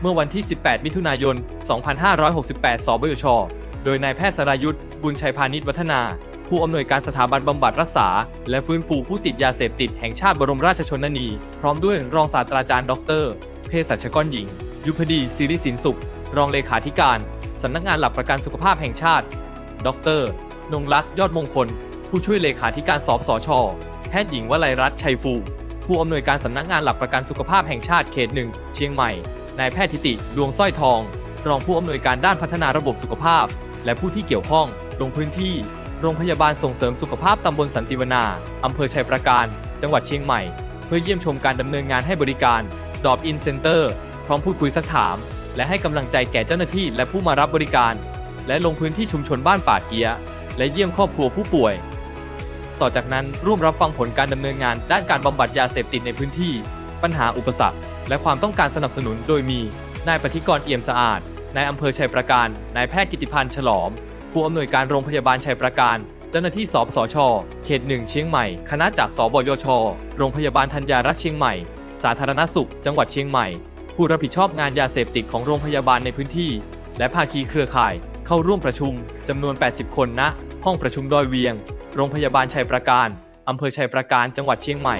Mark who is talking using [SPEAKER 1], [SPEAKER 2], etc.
[SPEAKER 1] เมื่อวันที่ 18 มิถุนายน 2568 สบช โดยนายแพทย์สรายุทธ์ บุญชัยพาณิชย์วัฒนา ผู้อำนวยการสถาบันบำบัดรักษา และฟื้นฟูผู้ติดยาเสพติดแห่งชาติบรมราชชนนี พร้อมด้วยรองศาสตราจารย์ดอกเตอรเภสัชกรหญิง ยุพดีศิริสินสุข รองเลขาธิการ สำนักงานหลักประกันสุขภาพแห่งชาติ ดร นงรักษ์ยอดมงคล ผู้ช่วยเลขาธิการสปสช แพทย์หญิงวลัยรัตน์ชัยฟู ผู้อำนวยการสำนักงานหลักประกันสุขภาพแห่งชาติเขตหนึ่งเชียงใหม่ นายแพทย์ทิติดวงสร้อยทอง รองผู้อำนวยการด้านพัฒนาระบบสุขภาพ และผู้ที่เกี่ยวข้อง ลงพื้นที่ โรงพยาบาลส่งเสริมสุขภาพตำบลสันติวนาอำเภอชัยประการ จังหวัดเชียงใหม่ เพื่อเยี่ยมชมการดำเนินงานให้บริการดอบอินเซ็นเตอร์พร้อมพูดคุยสักถาม และให้กำลังใจแก่เจ้าหน้าที่และผู้มารับบริการ และลงพื้นที่ชุมชนบ้านป่าเกียและเยี่ยมครอบครัวผู้ป่วย ต่อจากนั้นร่วมรับฟังผลการดำเนินงานด้านการบำบัดยาเสพติดในพื้นที่ ปัญหาอุปสรรค และความต้องการสนับสนุนโดยมีนายปฏิกรเอี่ยมสะอาด นายอำเภอชัยประการ นายแพทย์กิติพันธ์ฉลอม ผู้อำนวยการโรงพยาบาลชัยประการ เจ้าหน้าที่สปสช เขตหนึ่งเชียงใหม่ คณะจากสบยช โรงพยาบาลธัญญารักษ์เชียงใหม่ สาธารณสุข จังหวัดเชียงใหม่ ผู้รับผิดชอบงานยาเสพติดของโรงพยาบาลในพื้นที่ และภาคีเครือข่าย เข้าร่วมประชุมจำนวน 80 คนณห้องประชุมดอยเวียง โรงพยาบาลชัยประการอำเภอชัยประการ จังหวัดเชียงใหม่